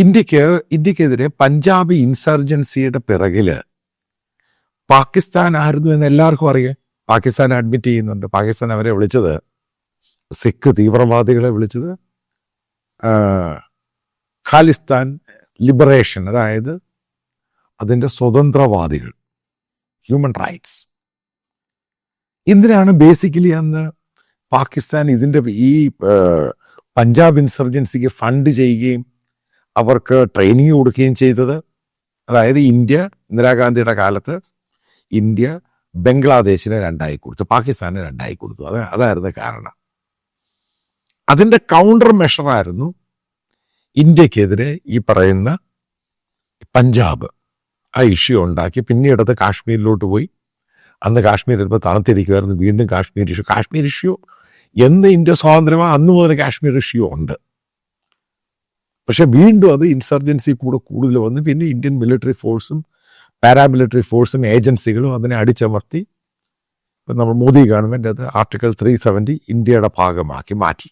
ഇന്ത്യയ്ക്ക് ഇന്ത്യക്കെതിരെ പഞ്ചാബ് ഇൻസർജൻസിയുടെ പിറകിൽ പാകിസ്ഥാൻ ആയിരുന്നു എന്ന് എല്ലാവർക്കും അറിയാം. പാകിസ്ഥാൻ അഡ്മിറ്റ് ചെയ്യുന്നുണ്ട്. പാകിസ്ഥാൻ അവരെ വിളിച്ചത് സിഖ് തീവ്രവാദികളെ വിളിച്ചത് ഖാലിസ്ഥാൻ ലിബറേഷൻ അതായത് അതിന്റെ സ്വതന്ത്രവാദികൾ ഹ്യൂമൻ റൈറ്റ്സ് എന്തിനാണ് ബേസിക്കലി അന്ന് പാകിസ്ഥാൻ ഇതിന്റെ ഈ പഞ്ചാബ് ഇൻസർജൻസിക്ക് ഫണ്ട് ചെയ്യുകയും അവർക്ക് ട്രെയിനിങ് കൊടുക്കുകയും ചെയ്തത്. അതായത് ഇന്ത്യ ഇന്ദിരാഗാന്ധിയുടെ കാലത്ത് ഇന്ത്യ ബംഗ്ലാദേശിനെ രണ്ടായി കൊടുത്തു പാകിസ്ഥാനെ രണ്ടായി കൊടുത്തു. അത് അതായിരുന്നു കാരണം. അതിന്റെ കൗണ്ടർ മെഷറായിരുന്നു ഇന്ത്യക്കെതിരെ ഈ പറയുന്ന പഞ്ചാബ്. ആ ഇഷ്യൂ ഉണ്ടാക്കി. പിന്നീടത് കാശ്മീരിലോട്ട് പോയി. അന്ന് കാശ്മീർ ഇപ്പോൾ തണുത്തിരിക്കുമായിരുന്നു വീണ്ടും കാശ്മീർ ഇഷ്യൂ കാശ്മീർ ഇഷ്യൂ എന്ന് ഇന്ത്യ സ്വാതന്ത്ര്യമാണ് അന്ന് മുതൽ കാശ്മീർ ഇഷ്യൂ ഉണ്ട്. പക്ഷെ വീണ്ടും അത് ഇൻസർജൻസി കൂടെ കൂടുതൽ വന്ന് പിന്നെ ഇന്ത്യൻ മിലിറ്ററി ഫോഴ്സും പാരാമിലിറ്ററി ഫോഴ്സും ഏജൻസികളും അതിനെ അടിച്ചമർത്തി. നമ്മൾ മോദി ഗവൺമെന്റ് അത് ആർട്ടിക്കിൾ ത്രീ സെവന്റി ഇന്ത്യയുടെ ഭാഗമാക്കി മാറ്റി.